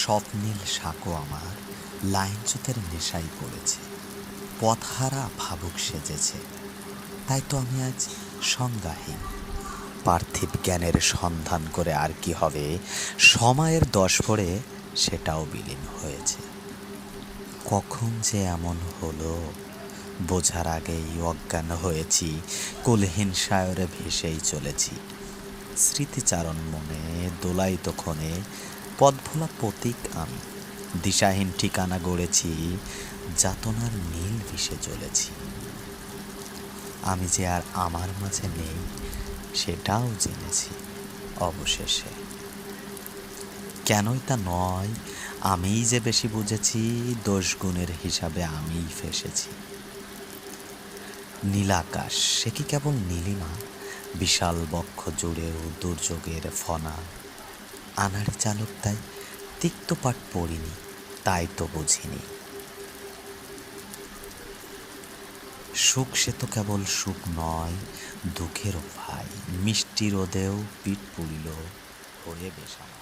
স্বপ্নীল সাঁকো আমার, লাইনচ্যুতের নেশায় পড়েছে। পথহারা ভাবুক সেজেছে। তাই তো আমি আজ সংজ্ঞাহীন। পার্থিব জ্ঞানের সন্ধান করে আর কি হবে? সময়ের দশ পড়ে সেটাও বিলীন হয়েছে। কখন যে এমন হলো? বোঝার আগেই অজ্ঞান হয়েছি, কুলহীন সায়রে ভেসেই চলেছি। স্মৃতিচারণ মনে দোলাই তখনে পদভোলা প্রতীক আমি। দিশাহীন ঠিকানা গড়েছি, যাতনার নীল বিষে চলেছি আমি যে আর আমার মাঝে নেই, সেটাও জেনেছি অবশেষে। কেনই তা নয়, আমিই যে বেশি বুঝেছি দোষ গুণের হিসাবে আমিই ফেসেছি। নীলাকাশ, সে কি কেবল নীলিমা? বিশাল বক্ষ জুড়েও দুর্যোগের ফনা। আনাড়ি চালক তাই তিক্তপাট পড়িনি, তাই তো বুঝিনি। সুখ সে তো কেবল সুখ নয়, দুঃখেরও ভাই, মিষ্টি রোদেও পিঠ পুড়িল হয়ে বেশ আমার